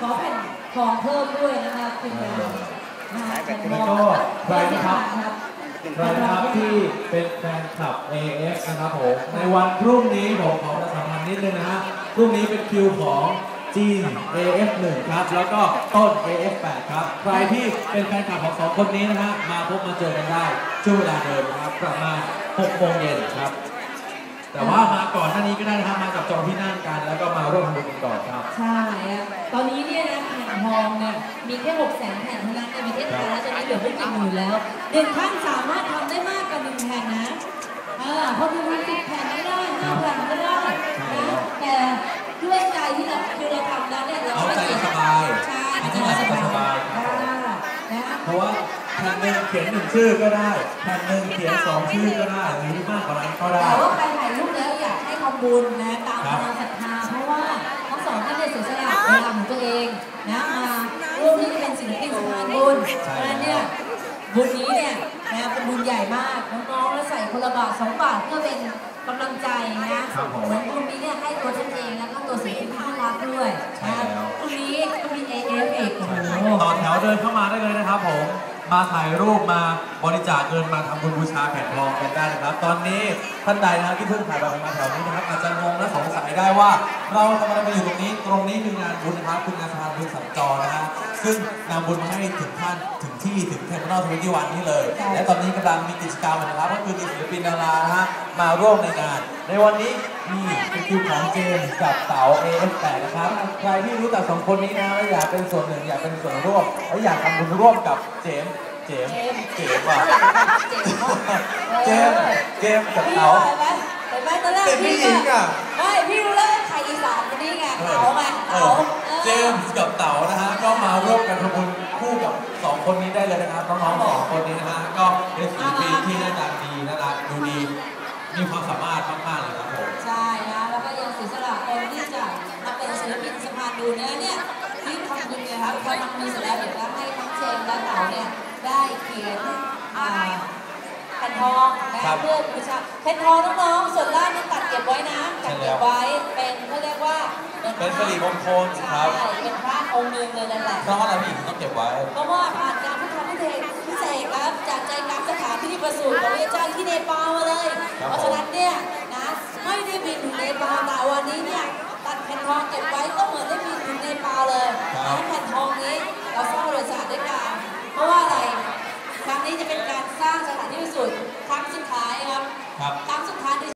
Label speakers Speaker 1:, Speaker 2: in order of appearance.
Speaker 1: ขอแผ่นทองเพิ่มด้วยนะคะคุณงานนะคะแล้วก็ใครนะครับครับ
Speaker 2: ใครนะครับที่เป็นแฟนคลับ AF นะครับผมในวันพรุ่งนี้ผมขอประชาสัมพันธ์นิดนึงนะฮะพรุ่งนี้เป็นคิวของจีน AF1 ครับ แล้วก็ต้น AF8 ครับ ใครที่เป็นแฟนคลับของสองคนนี้นะฮะมาพบมาเจอกันได้ช่วงเวลาเดิมนะครับ ประมาณ6โมงเย็นครับ แต่ว่ามาก่อนหน้านี้ก็ได้นะครับมากับจองที่นั่งกัน แล้วก็มาร่วมทำบุญกันก่อนครับ
Speaker 1: ใช่อะตอนนี้เนี่ยนะแผ่นทองเนี่ยมีแค่6แสนแผ่นเท่านั้นในประเทศไทยแล้วตอนนี้เหลือไม่กี่หมื่นแล้วหนึ่งท่านสามารถทำได้มากกว่าหนึ่งแผ่นนะเออเพราะดูสิบแผ่นไม่ได้ห้าแผ่นก็ได้นะแต่ด้วยใจที่เราคือเราทำแล้วเนี่ยเราเอาใจส
Speaker 2: บาย
Speaker 1: ใช่เอาใจสบายครับค่ะนะ
Speaker 2: เพราะว่า แผ่นหนึ่งเขียนหนึ่งชื่อก็ได้แผ่นหนึ่งเขียนสองชื่อก็ได้หรือมากกว่านั้นก็ได้ แต่ว่
Speaker 1: าใครถ่ายรูปแล้วอยากให้ทำบุญนะตามครับกำลังศรัทธาเพราะว่าทั้งสองท่านเนี่ยเสียสละเวลาของตัวเองนะมาร่วมที่จะเป็นศิลปินสะพานบุญเพราะฉะนั้นเนี่ยบุญนี้เนี่ยนะเป็นบุญใหญ่มากน้องๆแล้วใส่คนละบาทสองบาทเพื่อเป็นกำลังใจนะครับผมเหมือนบุญนี้เนี่ยให้ตัวฉันเองแล้วก็ตัวศิลปินที่น่ารักด้วยใช่นะแล้วพรุ่งนี้ก็มี AF อีกโอ้โหต่อแ
Speaker 2: ถวเดินเข้ามาได้เลยนะครับผม มาถ่ายรูปมาบริจาคเงินมาทำบุญบูชาแผ่นทองกันได้นะครับ ตอนนี้ท่านใดนะครับที่เพิ่งถ่ายแบบมาแถวนี้นะครับอาจจะงงและสงสัยได้ว่า เราทำอะไรมาอยู่ตรงนี้ ตรงนี้คืองานบุญนะครับคืองานสะพานบุญสัญจรนะฮะ ซึ่งนำบุญมาให้ถึงท่านถึงที่ถึงเทมเพลทเวนตี้วันนี่เลย และตอนนี้กำลังมีกิจกรรมนะครับก็คือมีศิลปินดารานะฮะมาร่วมในงาน ในวันนี้มีเป็นคิวของเจมส์กับเต๋า AF8 นะครับ ใครที่รู้จักสองคนนี้นะและอยากเป็นส่วนหนึ่งอยากเป็นส่วนร่วมและอยากทำบุญร่วมกับเจมส์เจมส์
Speaker 1: เจมส์ว่ะเจมส์
Speaker 2: เจมส์กับพี่เต๋าเ
Speaker 1: ห็นไหมเห็นไหมตอนแรกเป็นผู้หญิง
Speaker 2: อะ
Speaker 1: ไม่พี่รู้แล้วใครอีสานคนนี้ไงเขาไงเอเขาอเจมส์
Speaker 2: ทำบุญคู่กับสองคนนี้ได้เลยนะครับน้องๆสองคนนี้นะฮะก็เป็นศิลปินที่หน้าตาดีน่ารักดูดี มีความสามารถมากๆเลยครับผม
Speaker 1: ใช่นะแล้วก็ยังเสียสละตนที่จะมาเป็นศิลปินสะพานดูเนื้อเนี่ยที่ทำบุญเนี่ยครับพอทำบุญเสร็จแล้วเดี๋ยวจะให้ทั้งเจมส์และเต๋าเนี่ยได้เขียนอ่าแผ่นทองนะเพื่อบูชาแผ่นทองน้องๆส่วนล่างนี่ตัดเก็บไว้นะตัดเก็บไว้ เป็นกะหรี่
Speaker 2: มงคลสิครับ
Speaker 1: เป็นพระองค์หนึ่งเลยนั่นแหละเพร
Speaker 2: าะอะไรพี่ต้องเก็บไว้
Speaker 1: เพราะว่าผ่านการพุทธพิเศษพิเศษครับจากใจกลางสถานที่ประสูติของพระเจ้าที่เนปาลมาเลย เพราะฉะนั้นเนี่ยนะไม่ได้บินถึงเนปาลแต่วันนี้เนี่ยตัดแผ่นทองเก็บไว้ก็เหมือนได้บินถึงเนปาลเลยทั้งแผ่นทองนี้เราสร้างบริษัทด้วยกันเพราะว่าอะไรครั้งนี้จะเป็นการสร้างสถานที่ประสูติครั้งสุดท้ายครับครั้งสุดท้าย